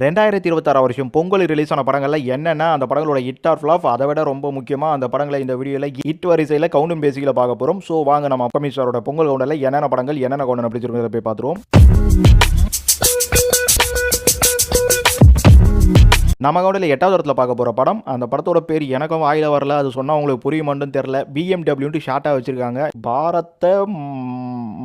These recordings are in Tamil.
ரெண்டாயிரத்தி இருபத்தாறு வருஷம் பொங்கல் ரிலீஸ் ஆன படங்கள்ல என்னென்ன அந்த படங்களோட ஹிட் ஆர் ஃபிளாப் அதை விட ரொம்ப முக்கியமாக அந்த படங்களை இந்த வீடியோவில் ஹிட் வரிசையில் கவுண்டும் பேசிக்கல பார்க்க போகிறோம் ஸோ வாங்க நம்ம அப்கமிங் பொங்கல் கவுண்டில் என்னென்ன படங்கள் என்னென்ன கவுண்டன் பிடிச்சிருக்கிறத போய் பார்த்துருவோம். நம்ம கவுண்டில் எட்டாவது இடத்துல பார்க்க போகிற படம். அந்த படத்தோட பேர் எனக்கும் வாயில வரல. அது சொன்னால் உங்களுக்கு புரியுமான்னு தெரில பிஎம்டபிள்யூன்ட்டு ஷார்ட்டாக வச்சுருக்காங்க. பாரத்தை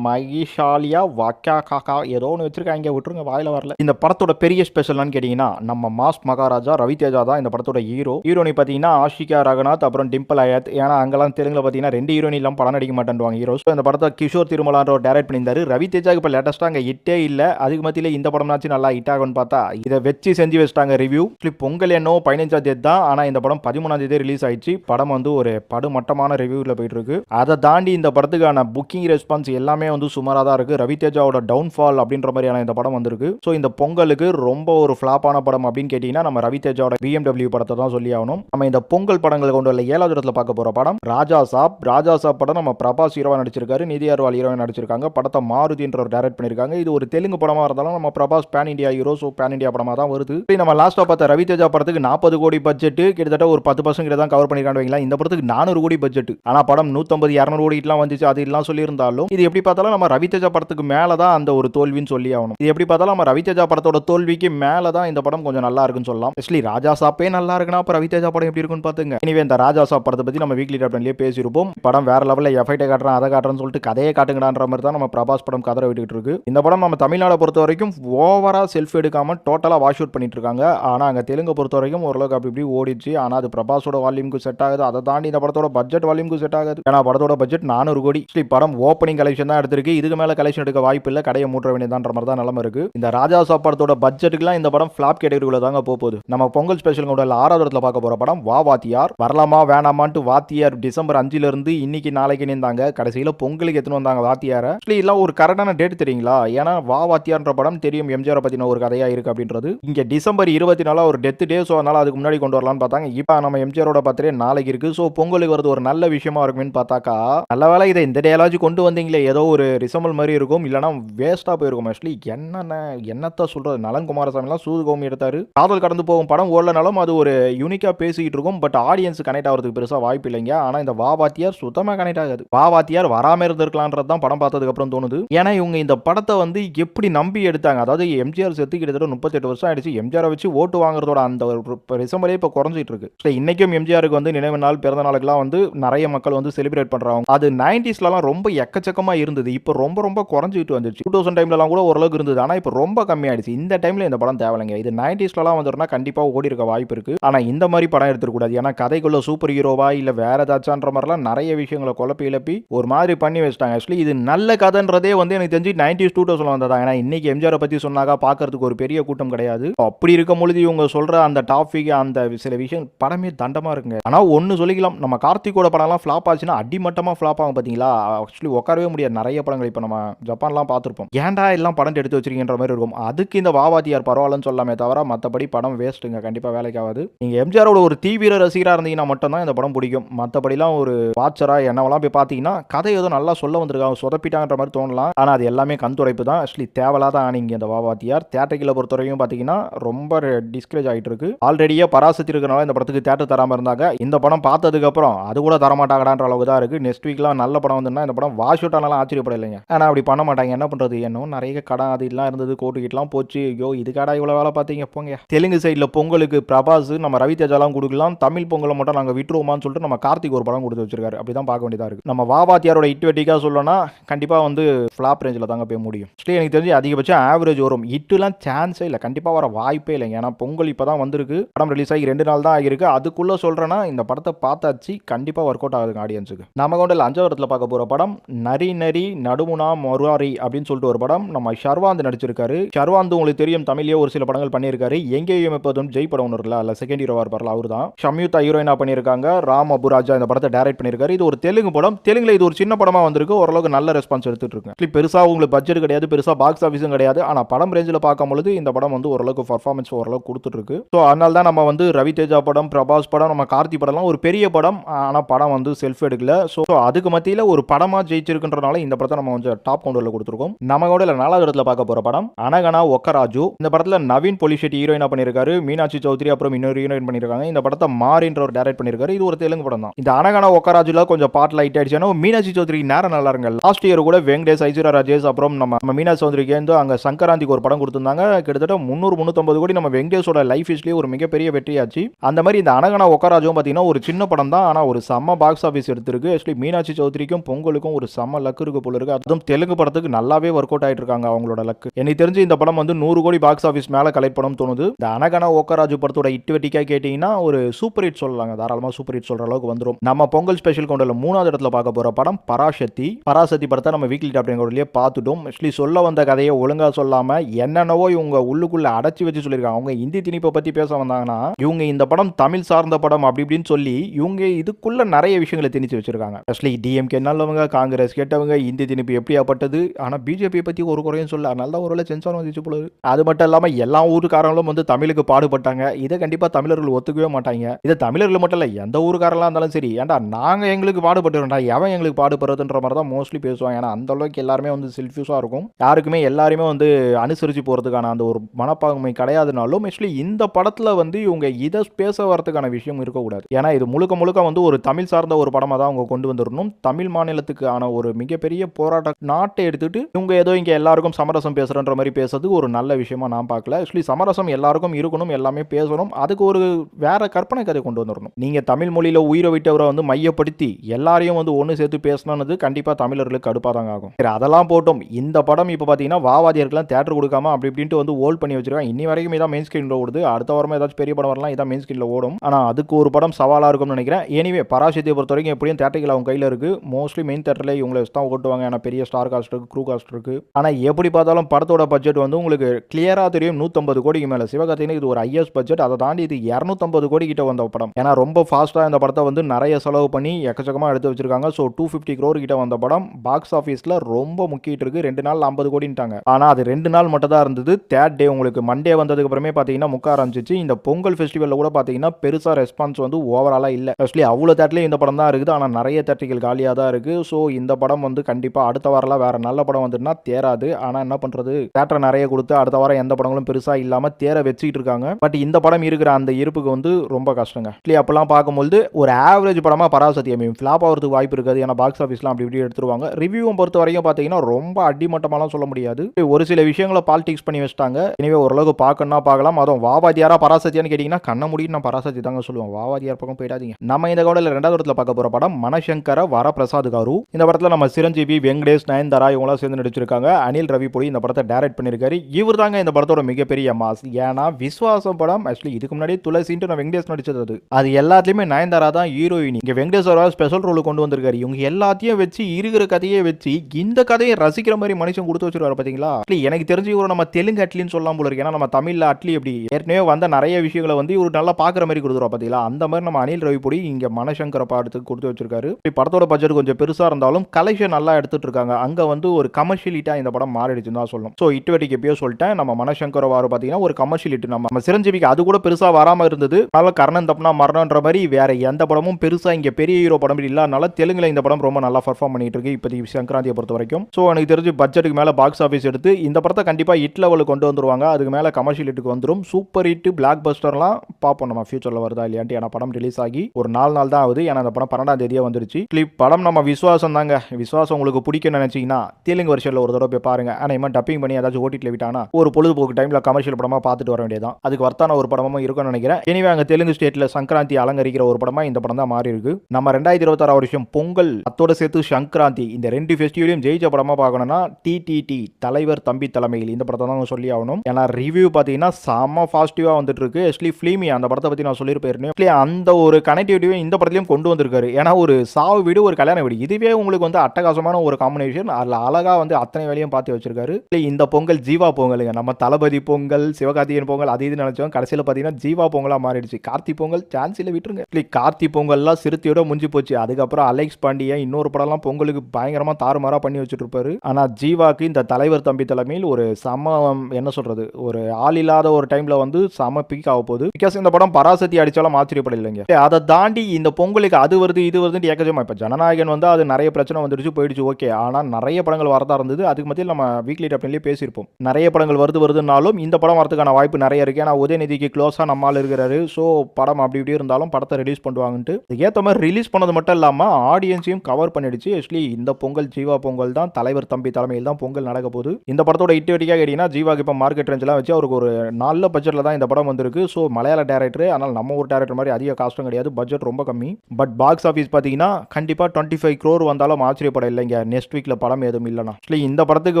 மகிஷாலியா வாக்கா காக்கா ஏதோ ஒன்று வச்சுருக்காங்க. விட்டுருங்க வாயில வரல. இந்த படத்தோட பெரிய ஸ்பெஷல்னு கேட்டிங்கன்னா நம்ம மாஸ் மகாராஜா ரவிதேஜா தான் இந்த படத்தோட ஹீரோ ஹீரோனி பார்த்தீங்கன்னா ஆஷிகா ரகுநாத் அப்புறம் டிம்பிள் அயத். ஏன்னா அங்கெல்லாம் தெலுங்குல பார்த்தீங்கன்னா ரெண்டு ஹீரோனி இல்லாமல் படம் நடிக்க மாட்டேன்வாங்க ஹீரோஸ் இந்த படத்தை கிஷோர் திருமலான்ற டைரக்ட் டேரக்ட் பண்ணியிருந்தாரு. ரவிதேஜாக்கு இப்போ லேட்டஸ்ட்டாக அங்கே ஹிட்டே இல்லை. அதுக்கு மத்தியில் இந்த படம்னாச்சும் நல்லா ஹிட் ஆகும்னு பார்த்தா இதை வச்சு செஞ்சு வச்சிட்டாங்க ரிவ்யூ பொங்கல் என்னோ பதினஞ்சாம் தேதி தான் ஆனால் இந்த படம் பதிமூணாம் தேதி ரிலீஸ் ஆயிடுச்சு. படம் வந்து ஒரு படுமட்டமான ரிவ்யூவில் போயிட்டு இருக்கு அதை தாண்டி இந்த படத்துக்கான புக்கிங் ரெஸ்பான்ஸ் எல்லாமே வந்து சுமாராக தான் இருக்கு. ரவிதேஜாவோட டவுன்ஃபால் அப்படின்ற மாதிரியான இந்த படம் வந்திருக்கு. ஸோ இந்த பொங்கலுக்கு ரொம்ப ஒரு ஃபிளாப்பான படம் அப்படின்னு கேட்டிங்கன்னா நம்ம ரவிதேஜாவோட பிஎம்டபிள்யூ படத்தை தான் சொல்லி ஆகணும். நம்ம இந்த பொங்கல் படங்களை கொண்டு வரல ஏழாவது இடத்துல பார்க்க போகிற படம் ராஜா சாப். ராஜா சாப் படம் நம்ம பிரபாஸ் ஹீரோவாக நடிச்சிருக்காரு நிதி அர்வால் ஹீரோவாக நடிச்சிருக்காங்க. படத்தை மாருதின்ற ஒரு டேரக்ட் பண்ணியிருக்காங்க. இது ஒரு தெலுங்கு படமாக இருந்தாலும் நம்ம Prabhas pan India hero so pan India படமாக தான் வருது. நம்ம லாஸ்ட்டாக பார்த்த ரவிதேஜா படத்துக்கு நாற்பது கோடி பட்ஜெட் கிட்டத்தட்ட ஒரு பத்து பர்சன்ட் தான் கவர் பண்ணிருக்காங்க வைங்களா இந்த படத்துக்கு நானூறு கோடி பட்ஜெட் ஆனால் படம் நூற்றம்பது இரநூறு கோடிலாம் வந்துச்சு. அது எல்லாம் சொல்லியிருந்தாலும் இது எப்படி பார்த்தாலும் நம்ம ரவிதேஜா படத்துக்கு மேலே தான் அந்த ஒரு தோல்வின்னு சொல்லி ஆகணும். இது எப்படி பார்த்தாலும் நம்ம ரவிதேஜா படத்தோட தோல்விக்கு மேலே தான் இந்த படம் கொஞ்சம் நல்லா இருக்குன்னு சொல்லலாம். எஸ்லி ராஜா சாப்பே நல்லா இருக்குன்னா அப்போ ரவிதேஜா படம் எப்படி இருக்குன்னு பார்த்துங்க. இனிவே இந்த ராஜா சாப் படத்தை பற்றி நம்ம வீக்லி டேப்லயே பேசியிருப்போம். படம் வேற லெவலில் எஃபெக்டை காட்டுறேன் அதை காட்டுறேன்னு சொல்லிட்டு கதையை காட்டுங்கடான்ற மாதிரி தான் நம்ம பிரபாஸ் படம் கதற விட்டுக்கிட்டு இருக்கு. இந்த படம் நம்ம தமிழ்நாடை பொறுத்த வரைக்கும் ஓவரா செல்ஃப் எடுக்காம டோட்டலாக வாஷ் அவுட் பண்ணிட்டு இருக்காங்க. ஆனால் அங்கே தெலுங்கு பொறுத்த வரைக்கும் ஓரளவுக்கு அப்படி இப்படி ஓடிச்சு ஆனால் அது பிரபாஸோட வால்யூமுக்கு செட் ஆகுது. அதை தாண்டி இந்த படத்தோட பட்ஜெட் வால்யூமுக்கு செட் ஆகுது. ஏன்னா படத்தோட பட்ஜெட் நானூறு கோடி. படம் ஓப்பனிங் கலெக்ஷன் தான் எடுத்திருக்கு. இதுக்கு மேலே கலெக்ஷன் எடுக்க வாய்ப்பு இல்லை. கடையை மூட்ட வேண்டியதான்ற மாதிரி தான் நிலம இருக்கு. இந்த ராஜா சாப் படத்தோட பட்ஜெட்டுக்குலாம் இந்த படம் ஃபிளாப் கேட்டகரிக்குள்ள தாங்க போகுது. நம்ம பொங்கல் ஸ்பெஷல் கூட ஆறாவது இடத்துல பார்க்க போற படம் வா வாத்தியார். வரலாமா வேணாமான்ட்டு வாத்தியார் டிசம்பர் அஞ்சுல இருந்து இன்னைக்கு நாளைக்கு நின்றாங்க கடைசியில் பொங்கலுக்கு எடுத்துன்னு வந்தாங்க வாத்தியார. எல்லாம் ஒரு கரெக்டான டேட் தெரியுங்களா? ஏன்னா வா வாத்தியார்ன்ற படம் தெரியும். எம்ஜிஆர் பத்தின ஒரு கதையா இருக்கு அப்படின்றது. இங்க டிசம்பர் இருபத்தி நாலா ஒரு டெத்து டே ஸோ அதனால அதுக்கு முன்னாடி கொண்டு வரலாம்னு பார்த்தாங்க. இப்போ நம்ம எம்ஜிஆரோட பர்த்டே நாளைக்கு இருக்குது ஸோ பொங்கலுக்கு வரது ஒரு நல்ல விஷயமா இருக்கும்னு பார்த்தாக்கா நல்ல வேலை இதை இந்த டேலாச்சும் கொண்டு வந்தீங்களே ஏதோ ஒரு ரிசம்பல் மாதிரி இருக்கும். இல்லைனா வேஸ்ட்டாக போயிருக்கும். ஆக்சுவலி என்னென்ன என்னத்த சொல்றது? நலன் குமாரசாமிலாம் சூது கோமி எடுத்தாரு. காதல் கடந்து போகும் படம் ஓடலனாலும் அது ஒரு யூனிக்கா பேசிக்கிட்டு இருக்கும். பட் ஆடியன்ஸ் கனெக்ட் ஆகிறதுக்கு பெருசா வாய்ப்பு இல்லைங்க. ஆனா இந்த வா வாத்தியார் சுத்தமா கனெக்ட் ஆகாது. வா வாத்தியார் வராம இருந்திருக்கலான்றது தான் படம் பார்த்ததுக்கு அப்புறம் தோணுது. ஏன்னா இவங்க இந்த படத்தை வந்து எப்படி நம்பி எடுத்தாங்க? அதாவது எம்ஜிஆர் செத்து கிட்டத்தட்ட முப்பத்தெட்டு வருஷம் ஆயிடுச்சு. எம்ஜிஆரை வச்சு ஓட்டு வாங்குறதோட அந்த ஒரு ரிசம்பரே இப்போ குறைஞ்சிட்டு இருக்கு. இன்னைக்கும் எம்ஜிஆருக்கு வந்து நினைவு நாள் பிறந்த நாளுக்குலாம் வந்து நிறைய மக்கள் வந்து செலிப்ரேட் பண்றாங்க அது நைன்டிஸ்லலாம் ரொம்ப எக்கச்சக்கமா இருந்தது. இப்போ ரொம்ப ரொம்ப குறைஞ்சிட்டு வந்துச்சு டூ தௌசண்ட் டைம்லலாம் கூட ஓரளவுக்கு இருந்தது. ஆனால் இப்போ ரொம்ப கம்மியாயிடுச்சு. இந்த டைம்ல இந்த படம் தேவையில்லைங்க. இது நைன்டிஸ்லலாம் வந்துருன்னா கண்டிப்பாக ஓடி இருக்க வாய்ப்பு இருக்கு. ஆனால் இந்த மாதிரி படம் எடுத்துக்கூடாது ஏன்னா கதைக்குள்ள சூப்பர் ஹீரோவா இல்ல வேற ஏதாச்சான்ற மாதிரிலாம் நிறைய விஷயங்களை குழப்பி இழப்பி ஒரு மாதிரி பண்ணி வச்சிட்டாங்க. ஆக்சுவலி இது நல்ல கதைன்றதே வந்து எனக்கு தெரிஞ்சு நைன்டிஸ் டூ தௌசண்ட் வந்ததா. ஏன்னா இன்னைக்கு எம்ஜிஆரை பத்தி சொன்னாக்கா பார்க்கறதுக்கு ஒரு பெரிய கூட்டம் கிடையாது. அப்படி இருக்கும் பொழுது இவங்க சொல்ற அந்த டாபிக் அந்த சில விஷயம் படமே தண்டமா இருக்குங்க. ஆனா ஒன்று சொல்லிக்கலாம். நம்ம கார்த்திகோட படம்லாம் ஃப்ளாப் ஆச்சுன்னா அடிமட்டமா ஃப்ளாப் ஆகும் பார்த்தீங்களா ஆக்சுவலி உட்காரவே முடியாது. நிறைய படங்கள் இப்போ நம்ம ஜப்பான்லாம் பார்த்துருப்போம். ஏன்டா எல்லாம் படம் எடுத்து வச்சிருக்கின்ற மாதிரி இருக்கும். அதுக்கு இந்த வாவாதியார் பரவாயில்லன்னு சொல்லாமே தவிர மற்றபடி படம் வேஸ்ட்டுங்க கண்டிப்பாக வேலைக்கு நீங்கள் எம்ஜிஆரோட ஒரு தீவிர ரசிகராக இருந்தீங்கன்னா மட்டும்தான் இந்த படம் பிடிக்கும். மற்றபடிலாம் ஒரு வாட்சராக என்னவெல்லாம் போய் பார்த்தீங்கன்னா கதை ஏதோ நல்லா சொல்ல வந்திருக்காங்க. சொதப்பிட்டாங்கன்ற மாதிரி தோணலாம். ஆனால் அது எல்லாமே கண் துடைப்பு தான் ஆக்சுவலி தேவையில்லாத ஆனிங்க இந்த வாவாத்தியார் தேட்டர்கில பொறுத்தவரைக்கும் பார்த்தீங்கன்னா ரொம்ப டிஸ்கரேஜ் ஆகிட்டு இருக்கு ஆல்ரெடியே பராசக்தி இருக்கிறனால இந்த படத்துக்கு தேட்டர் தராமல் இருந்தாங்க. இந்த படம் பார்த்ததுக்கு அப்புறம் அது கூட தரமாட்டாங்கடான்ற அளவுக்கு தான் இருக்கு. நெக்ஸ்ட் வீக்லாம் நல்ல படம் வந்துன்னா இந்த படம் வாஷ் அவுட் ஆனாலும் ஆச்சரியப்படலைங்க. ஆனால் அப்படி பண்ண மாட்டாங்க. என்ன பண்றது? என்ன நிறைய கடன் அது எல்லாம் இருந்தது கோர்ட்டு கிட்டலாம் போச்சு. ஐயோ இதுக்காடா இவ்வளவு வேலை பார்த்தீங்க? போங்க. தெலுங்கு சைடில் பொங்கலுக்கு பிரபாஸ் நம்ம ரவி தேஜாலாம் கொடுக்கலாம். தமிழ் பொங்கலை மட்டும் நாங்கள் விட்டுருவோமான்னு சொல்லிட்டு நம்ம கார்த்திக் ஒரு படம் கொடுத்து வச்சிருக்காரு. அப்படி தான் பார்க்க வேண்டியதாக இருக்கு. நம்ம வாவாத்தியாரோட இட்டு வெட்டிக்காக சொல்லணும்னா கண்டிப்பாக வந்து ஃப்ளாப் ரேஞ்சில் தாங்க போய் முடியும். ஆக்சுவலி எனக்கு தெரிஞ்சு அதிகபட்சம் ஆவரேஜ் வரும். இட்டுலாம் சான்ஸே இல்லை. கண்டிப்பாக வர வாய்ப்பே இல்லைங்க. ஏன்னா பொங்கல் இப்போ தான் வந்திருக்கு. படம் ரிலீஸ் ஆகி ரெண்டு நாள் தான் ஆகிருக்கு அதுக்குள்ளே சொல்கிறேன்னா இந்த படத்தை பார்த்தாச்சு. கண்டிப்பாக ஒர்க் அவுட் ஆகுதுங்க ஆடியன்ஸுக்கு நம்ம கொண்டு அஞ்சாவரத்தில் பார்க்க போகிற படம் நரி நரி நடுமுனா மொராரி அப்படின்னு சொல்லிட்டு ஒரு படம். நம்ம ஷர்வாந்த் நடிச்சிருக்காரு. ஷர்வாந்த் உங்களுக்கு தெரியும் தமிழ்லேயே ஒரு சில படங்கள் பண்ணியிருக்காரு. எங்கேயும் எப்போதும் ஜெய் படம் ஒன்று இருக்குல்ல அதில் செகண்ட் ஹீரோவாக இருப்பார்ல அவர் தான் ஷம்யுதா ஹீரோயினா பண்ணியிருக்காங்க. ராம் அபுராஜா இந்த படத்தை டைரக்ட் பண்ணியிருக்காரு. இது ஒரு தெலுங்கு படம். தெலுங்குல இது ஒரு சின்ன படமாக வந்திருக்கு. ஓரளவுக்கு நல்ல ரெஸ்பான்ஸ் எடுத்துட்டு இருக்கு. Actually, பெருசா உங்களுக்கு பட்ஜெட் கிடையாது பெருசாக பாக்ஸ் ஆஃபீஸும் கிடையாது. ஆனால் படம் ரேஞ்சில் பார்க்கும் பொழுது இந்த படம் வந்து ஓரளவுக்கு பர்ஃபார்மன்ஸ் ஓரளவுக்கு கொடுத்துட்டு இருக்கு. ஸோ அதனால தான் நம்ம வந்து ரவி தேஜா படம் பிரபாஸ் படம் நம்ம கார்த்தி படம்லாம் ஒரு பெரிய படம். ஆனால் படம் வந்து செல்ஃப் எடுக்கல. ஸோ அதுக்கு மத்தியில் ஒரு படமாக ஜெயிச்சிருக்குன்றனால இந்த படத்தை நம்ம கொஞ்சம் டாப் கவுண்டரில் கொடுத்துருக்கோம். நம்ம கூட நாலாவது இடத்துல பார்க்க போகிற படம். அனகனா ஒக்கராஜு. இந்த படத்தில் நவீன் பொலிஷெட்டி ஹீரோயினாக பண்ணியிருக்காரு மீனாட்சி சௌத்ரி அப்புறம் இன்னொரு ஹீரோயின் பண்ணியிருக்காங்க இந்த படத்தை மாறின்ற ஒரு டேரக்ட் பண்ணியிருக்காரு இது ஒரு தெலுங்கு படம் தான். இந்த அனகனா ஒக்கராஜுல கொஞ்சம் பாட் லைட் ஆயிடுச்சு. ஏன்னா மீனாட்சி சௌத்ரி நேரம் நல்லா இருங்க லாஸ்ட் இயர் கூட வெங்கடேஷ் ஐஸ்வர்யா ராஜேஷ் அப்புறம் நம்ம மீனாட்சி சௌத்ரிக்கு வந்து அங்கே சங்கராந்திக்கு ஒரு படம் கொடுத்துருந்தாங்க. கிட்டத்தட்ட முந்நூறு முந்நூற்றம்பது கோடி நம்ம வெங்கடேஷோட லைஃப் ஹிஸ்ட்ரி ஒரு மிகப்பெரிய வெற்றியாச்சு. அந்த மாதிரி இந்த அனகனா ஒக்கராஜும் பார்த்தீங்கன்னா ஒரு சின்ன படம் தான். ஆனால் ஒரு செம்ம பாக்ஸ் ஆஃபீஸ் எடுத்திருக்கு. ஆக்சுவலி மீனாட்சி சௌத்ரிக்கும் பொங்கலுக்கும் ஒரு செம்ம லக்கு இருக்கு போல இருக்கு. அதுவும் தெலுங்கு படத்துக்கு நல்லாவே ஒர்க் அவுட் ஆயிட்டு இருக்காங்க அவங்களோட லக்கு எனக்கு தெரிஞ்சு இந்த படம் வந்து நூறு கோடி பாக்ஸ் ஆஃபீஸ் மேலே கலெக்ட் பண்ணணும் தோணுது. இந்த அனகனா ஓக்கராஜு படத்தோட இட்டு வெட்டிக்கா கேட்டிங்கன்னா ஒரு சூப்பர் ஹிட் சொல்லலாங்க தாராளமாக சூப்பர் ஹிட் சொல்ற அளவுக்கு வந்துடும் நம்ம பொங்கல் ஸ்பெஷல் கொண்டல மூணாவது இடத்துல பார்க்க போற படம் பராசக்தி. பராசக்தி படத்தை நம்ம வீக்லி டாப் எங்களுடைய பார்த்துட்டோம். ஆக்சுவலி சொல்ல வந்த கதையை ஒழுங்கா சொல்லாம என்னென்னவோ இவங்க உள்ளுக்குள்ள அடைச்சி வச்சு சொல்லியிருக்காங்க. அவங்க இந்தி திணிப்பை பற்றி பேச வந்தாங்கன்னா இவங்க இந்த படம் தமிழ் சார்ந்த படம் அப்படி இப்படின்னு சொல்லி இவங்க இதுக்குள்ள நிறைய விஷயங்களை திணிச்சு வச்சிருக்காங்க. எஸ்லி டிஎம்கே நல்லவங்க காங்கிரஸ் கேட்டவங்க இந்தி திணிப்பு எப்படியாப்பட்டது ஆனால் பிஜேபி பற்றி ஒரு குறையும் சொல்ல அதனால தான் ஒரு சென்சார் வந்துச்சு போல அது மட்டும் இல்லாமல் எல்லா ஊருக்காரங்களும் வந்து தமிழுக்கு பாடுபட்டாங்க. இதை கண்டிப்பாக தமிழர்கள் ஒத்துக்கவே மாட்டாங்க. இது தமிழர்கள் மட்டும் இல்லை எந்த ஊருக்காரெல்லாம் இருந்தாலும் சரி ஏன்டா நாங்கள் எங்களுக்கு பாடுபட்டுருண்டா எவன் எங்களுக்கு பாடுபடுறதுன்ற மாதிரி தான் மோஸ்ட்லி பேசுவாங்க. ஏன்னா அந்த அளவுக்கு எல்லாருமே வந்து செல்ஃபியூஸாக இருக்கும். யாருக்குமே எல்லாருமே வந்து அனுசரித்து போகிறதுக்கான அந்த ஒரு மனப்பான்மை கிடையாதுனாலும் ஆக்சுவலி இந்த படத்தில் வந்து இவங்க இதை பேச வரதுக்கான விஷயம் இருக்கக்கூடாது. ஏன்னா இது முழுக்க முழுக்க வந்து ஒரு தமிழ் சார்ந்த ஒரு படமாக தான் அவங்க கொண்டு வந்துடணும் தமிழ் மாநிலத்துக்கான ஒரு மிகப்பெரிய போராட்ட நாட்டை எடுத்துகிட்டு இவங்க ஏதோ இங்கே எல்லாருக்கும் சமரசம் பேசுகிறன்ற மாதிரி பேசுறது ஒரு நல்ல விஷயமா நான் பார்க்கல. ஆக்சுவலி சமரசம் எல்லாருக்கும் இருக்கணும் எல்லாமே பேசணும். அதுக்கு ஒரு வேற கற்பனை கதை கொண்டு வந்துடணும் நீங்கள் தமிழ் மொழியில் உயிரை விட்டவரை வந்து மையப்படுத்தி எல்லாரையும் வந்து ஒன்று சேர்த்து பேசணும்னது கண்டிப்பாக தமிழர்களுக்கு கடுப்பாக தாங்க ஆகும். சரி அதெல்லாம் போட்டோம். இந்த படம் இப்போ பார்த்தீங்கன்னா வாவாதியர்கள்லாம் தேட்டர் கொடுக்காம அப்படி இப்படின்ட்டு வந்து ஹோல்ட் பண்ணி வச்சிருக்காங்க. இன்னி வரைக்கும் இதான் மெயின் ஸ்க்ரீனில் ஓடுது அடுத்த வாரமா ஏதாச்சும் பெரிய படம் வரலாம். இதான் மெயின் ஸ்கிரீனில் ஓடும். ஆனால் அதுக்கு ஒரு படம் சவாலாக இருக்கும்னு நினைக்கிறேன். எனிவே பராசக்தியை பொறுத்த வரைக்கும் எப்படியும் தேட்டர்கள் அவங்க கையில் இருக்கு. மோஸ்ட்லி மெயின் தேட்டரில் இவங்களை தான் ஓட்டுவாங்க. ஏன்னா பெரிய ஸ்டார் காஸ்ட் இருக்கு க்ரூ காஸ்ட் இருக்கு. ஆனால் எப்படி பார்த்தாலும் படத்தோட பட்ஜெட் வந்து உங்களுக்கு கிளியராக தெரியும். நூற்றம்பது கோடிக்கு மேலே. சிவகார்த்திகேயன் இது ஒரு ஐஎஸ் பட்ஜெட் அதை தாண்டி இது இரநூத்தம்பது கோடி கிட்ட வந்த படம். ஏன்னா ரொம்ப ஃபாஸ்ட்டாக இந்த படத்தை வந்து நிறைய செலவு பண்ணி எக்கச்சக்கமாக எடுத்து வச்சிருக்காங்க. ஸோ டூ ஃபிஃப்டி க்ரோர் கிட்ட வந்த படம். பாக்ஸ் ஆஃபீஸில் ரொம்ப முக்கிட்டு இருக்கு. ரெண்டு நாள் ஐம்பது கோடின்ட்டாங்க. ஆனால் அது ரெண்டு நாள் மட்டும் தான் இருந்தது. தேர்ட் டே உங்களுக்கு மண்டே வந்ததுக்கு அப்புறமே பார்த்தீங்கன்னா முக்க ஆரம்பிச்சிச்சு இந்த பொங்கல் ஃபெஸ்டிவலில் கூட பார்த்தீங்கன்னா பெருசாக ரெஸ்பான்ஸ் வந்து ஓவராலாக இல்லை. ஆக்சுவலி அவ்வளோ தேட்டர்லேயும் இந்த படம் தான் இருக்குது. ஆனால் நிறைய தேட்டர்கள் காலியாக தான் இருக்குது ஸோ இந்த படம் வந்து கண்டிப்பாக அடுத்த வாரம்லாம் வேறு நல்ல படம் வந்துட்டுனா தேராது. ஆனால் என்ன பண்ணுறது தேட்டரை நிறைய கொடுத்து அடுத்த வாரம் எந்த படங்களும் பெருசாக இல்லாமல் தேர வச்சுக்கிட்டு இருக்காங்க. பட் இந்த படம் இருக்கிற அந்த இருப்புக்கு வந்து ரொம்ப கஷ்டங்க. ஆக்சுவலி அப்போல்லாம் பார்க்கும்போது ஒரு ஆவரேஜ் படமாக பராசக்தி அமையும் ஃப்ளாப் ஆகிறதுக்கு வாய்ப்பு இருக்காது. ஏன்னா பாக்ஸ் ஆஃபீஸ்லாம் அப்படி இப்படி எடுத்துருவாங்க. ரிவ்யூவும் பொறுத்த வரைக்கும் பார்த்தீங்கன்னா ரொம்ப அடிமட்டமாலாம் சொல்ல முடியாது. ஒரு சில விஷயங்களை பாலிடிக்ஸ் பண்ணி வச்சிட்டாங்க. எனவே ஓரளவுக்கு பார்க்கணும்னா பார்க்கலாம். அதுவும் வாவாதியாரா பராசத்தியான்னு கேட்டிங்கன்னா கண்ண முடியும் நான் பராசத்தி தாங்க சொல்லுவேன். வாவாதியார் பக்கம் போயிடாதீங்க. நம்ம இந்த கவலையில் ரெண்டாவது இடத்துல பார்க்க போகிற படம் மனசங்கர வரப்பிரசாத் காரு. இந்த படத்தில் நம்ம சிரஞ்சீவி வெங்கடேஷ் நயன்தாரா இவங்களாம் சேர்ந்து நடிச்சிருக்காங்க. அனில் ரவி பொடி இந்த படத்தை டைரக்ட் பண்ணியிருக்காரு. இவர் தாங்க இந்த படத்தோட மிகப்பெரிய மாஸ் ஏன்னா விஸ்வாசம் படம். ஆக்சுவலி இதுக்கு முன்னாடி துளசின்ட்டு நான் வெங்கடேஷ் நடிச்சது அது. அது எல்லாத்துலேயுமே நயன்தாரா தான் ஹீரோயின் இங்கே வெங்கடேஷ் ஸ்பெஷல் ரோல் கொண்டு வந்திருக்காரு. இவங்க எல்லாத்தையும் வச்சு இருக்கிற கதையை வச்சு இந்த கதையை ரசிக்கிற மாதிரி மனுஷன் கொடுத்து வச்சிருவாரு பார்த்தீங்களா எனக்கு தெரிஞ்சு இவரை நம்ம தெலுங்கு அட்லின்னு சொல்லலாம் போல இருக்கு. ஏன்னா நம்ம தமிழ்ல அட்லி எப்படி? ஏற்கனவே வந்த நிறைய விஷயங்களை வந்து இவர் நல்லா பார்க்குற மாதிரி கொடுத்துருவா பார்த்தீங்களா? அந்த மாதிரி நம்ம அனில் ரவிபுடி இங்கே மனசங்கர பாடத்துக்கு கொடுத்து வச்சிருக்காரு. இப்படி படத்தோட பட்ஜெட் கொஞ்சம் பெருசாக இருந்தாலும் கலெக்ஷன் நல்லா எடுத்துட்டு இருக்காங்க. அங்கே வந்து ஒரு கமர்ஷியல் ஹிட்டாக இந்த படம் மாறிடுச்சுன்னு தான் சொல்லணும். ஸோ இட்டு வெட்டிக்கு எப்பயோ சொல்லிட்டேன். நம்ம மனசங்கர வாரம் பார்த்தீங்கன்னா ஒரு கமர்ஷியல் ஹிட் நம்ம நம்ம சிரஞ்சீவிக்கு அது கூட பெருசாக வராமல் இருந்தது. அதனால கர்ணன் தப்புனா மரணன்ற மாதிரி வேற எந்த படமும் பெருசாக இங்கே பெரிய ஹீரோ படம் இல்லாதனால தெலுங்குல இந்த படம் ரொம்ப நல்லா பர்ஃபார்ம் பண்ணிட்டு இருக்கு இப்போதைக்கு சங்கராந்தியை பொறுத்த வரைக்கும். ஸோ எனக்கு தெரிஞ்சு பட்ஜெட்டுக்கு மேலே பாக்ஸ் ஆஃபீஸ் எடுத்து இந்த படத்தை கண்டிப்பாக ஹிட் லெவலுக்கு கொண்டு வந்துருவாங்க. அதுக்கு மேலே கமர்ஷியல் ஹிட்டுக்கு வந்துடும் சூப்பர் சூப்பர் ஹிட் பிளாக் பஸ்டர்லாம் பார்ப்போம். நம்ம ஃபியூச்சரில் வருதா இல்லையான்ட்டு. ஏன்னா படம் ரிலீஸ் ஆகி ஒரு நாலு நாள் தான் ஆகுது. ஏன்னா அந்த படம் பன்னெண்டாம் தேதியாக வந்துருச்சு. கிளிப் படம் நம்ம விசுவாசம் தாங்க. விசுவாசம் உங்களுக்கு பிடிக்கும்னு நினச்சிங்கன்னா தெலுங்கு வருஷத்தில் ஒரு தடவை போய் பாருங்க. ஆனால் இனிமேல் டப்பிங் பண்ணி ஏதாச்சும் ஓட்டிட்டு விட்டானா ஒரு பொழுதுபோக்கு டைமில் கமர்ஷியல் படமாக பார்த்துட்டு வர வேண்டியதான் அதுக்கு வர்த்தான ஒரு படமாக இருக்கும்னு நினைக்கிறேன். எனவே அங்கே தெலுங்கு ஸ்டேட்டில் சங்கராந்தி அலங்கரிக்கிற ஒரு படமாக இந்த படம் தான் மாறி இருக்கு நம்ம ரெண்டாயிரத்தி இருபத்தாறு வருஷம் பொங்கல் அத்தோட சேர்த்து சங்கராந்தி. இந்த ரெண்டு ஃபெஸ்டிவலையும் ஜெயிச்ச படமாக பார்க்கணும்னா டிடிடி தலைவர் தம்பி தலைமையில் இந்த படத்தை தான் சொல்லி ஆகணும். ஏன்னா ரிவ்யூ பார்த்தீங்கன்னா செம பாசிட்டிவாக வந்துட்டு இருக்கு எஸ்லி ஃபிலிமி அந்த படத்தை பற்றி நான் சொல்லியிருப்பேன் எஸ்லி அந்த ஒரு கனெக்டிவிட்டியும் இந்த படத்துலையும் கொண்டு வந்திருக்காரு. ஏன்னா ஒரு சாவு வீடு ஒரு கல்யாண வீடு. இதுவே உங்களுக்கு வந்து அட்டகாசமான ஒரு காம்பினேஷன் அதில் அழகாக வந்து அத்தனை வேலையும் பார்த்து வச்சிருக்காரு. இந்த பொங்கல் ஜீவா பொங்கலுங்க. நம்ம தளபதி பொங்கல் சிவகார்த்திகேயன் பொங்கல் அது இது நினைச்சோம் கடைசியில் பார்த்தீங்கன்னா ஜீவா பொங்கலாக மாறிடுச்சு. கார்த்தி பொங்கல் சான்ஸில் விட்டுருங்க. Actually, கார்த்தி பொங்கல்லாம் சிறுத்தையோட முடிஞ்சு போச்சு. அதுக்கப்புறம் அலெக்ஸ் பாண்டியன் இன்னொரு படம்லாம் பொங்கலுக்கு பயங்கரமாக தாறுமாறாக பண்ணி வச்சுட்டு இருப்பாரு ஆனா ஜீவாக்கு இந்த தலைவர் தம்பி தலைமையில் ஒரு சம என்ன சொல்கிறது ஒரு ஆள் இல்லாத ஒரு டைமில் வந்து வந்து செம பிக் ஆக போகுது. பிகாஸ் இந்த படம் பராசக்தி அடிச்சாலும் ஆச்சரியப்படலைங்க. அதை தாண்டி இந்த பொங்கலுக்கு அது வருது இது வருதுன்னு ஏக்கச்சமா இப்போ ஜனநாயகன் வந்து அது நிறைய பிரச்சனை வந்துடுச்சு போயிடுச்சு ஓகே. ஆனால் நிறைய படங்கள் வரதா இருந்தது. அதுக்கு மத்தியில் நம்ம வீக்லி டப்லேயே பேசியிருப்போம். நிறைய படங்கள் வருது வருதுனாலும் இந்த படம் வரதுக்கான வாய்ப்பு நிறைய இருக்கு. ஏன்னா உதயநிதிக்கு க்ளோஸாக நம்மால் இருக்கிறாரு. ஸோ படம் அப்படி இப்படி இருந்தாலும் படத்தை ரிலீஸ் பண்ணுவாங்கன்ட்டு. ஏற்ற மாதிரி ரிலீஸ் பண்ணது மட்டும் இல்லாமல் ஆடியன்ஸையும் கவர் பண்ணிடுச்சு. ஆக்சுவலி இந்த பொங்கல் ஜீவா பொங்கல் தான் தலைவர் தம்பி தலைமையில் தான் பொங்கல் நடக்க போகுது. இந்த படத்தோட இட்டு வெட்டிக்காக கேட்டிங்கன்னா ஜீவாக்கு இப்போ மார்க்கெட் ரேஞ்செலாம் வச்சு அவருக்கு ஒரு நல்ல பட்ஜெட்டில் தான் இந்த படம் வந்திருக்கு. ஸோ மலையாள டேரக்டர் ஆனால் நம்ம ஒரு டேரக்டர் மாதிரி அதிக காஸ்ட்டும் கிடையாது. பட்ஜெட் ரொம்ப கம்மி. பட் பாக்ஸ் ஆஃபீஸ் பார்த்தீங்கன்னா கண்டிப்பாக டுவெண்ட்டி ஃபைவ் க்ரோர் வந்தாலும் ஆச்சரியப்பட இல்லைங்க. நெக்ஸ்ட் வீக்கில் படம் எதுவும் இல்லைனா ஆக்சுவலி இந்த படத்துக்கு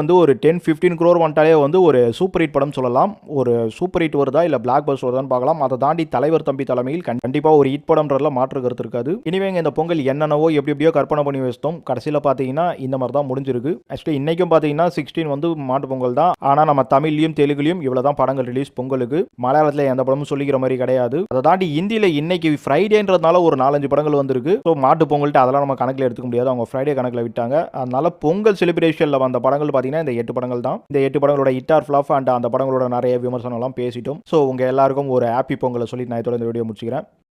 வந்து ஒரு டென் ஃபிஃப்டீன் க்ரோர் வந்துட்டாலே வந்து ஒரு சூப்பர் ஹிட் படம் சொல்லலாம். ஒரு சூப்பர் ஹிட் வருதா இல்லை பிளாக் பஸ் வருதான்னு பார்க்கலாம். அதை தாண்டி தலைவர் தம்பி தலைமையில் கண்டிப்பாக ஒரு ஹிட் படம்ன்றதுல மாற்று கருத்து இருக்காது. இனிமேங்க இந்த பொங்கல் என்னென்னவோ எப்படி எப்படியோ கற்பனை பண்ணி வச்சிட்டோம். கடைசியில் பார்த்தீங்கன்னா இந்த மாதிரி தான் முடிஞ்சிருக்கு. ஆக்சுவலி இன்னைக்கும் பார்த்தீங்கன்னா சிக்ஸ்டீன் வந்து மாட்டு பொங்கல் தான். ஆனால் நம்ம தமிழ்லையும் தெலுங்குலையும் இவ்வளோ தான் படங்கள் ரிலீஸ் பொங்கலுக்கு மலையாளத்தில் எந்த படமும் சொல்லிக்கிற மாதிரி கிடையாது. அதை தாண்டி இந்தியில் இன்னைக்கு ஃப்ரைடேன்றதுனால ஒரு நாலஞ்சு படங்கள் வந்திருக்கு. ஸோ மாட்டு பொங்கல்ட்டு அதெல்லாம் நம்ம கணக்கில் எடுத்துக்க முடியாது. அவங்க ஃப்ரைடே கணக்கில் விட்டாங்க. அதனால பொங்கல் செலிப்ரேஷனில் வந்த படங்கள் பார்த்தீங்கன்னா இந்த எட்டு படங்கள் தான். இந்த எட்டு படங்களோட இட்டார் ஆர் அண்ட் அந்த படங்களோட நிறைய விமர்சனம்லாம் பேசிட்டோம். ஸோ உங்கள் எல்லாருக்கும் ஒரு ஹாப்பி பொங்கலை சொல்லி நான் இதோட இந்த வீடியோ முடிச்சுக்கிறேன்.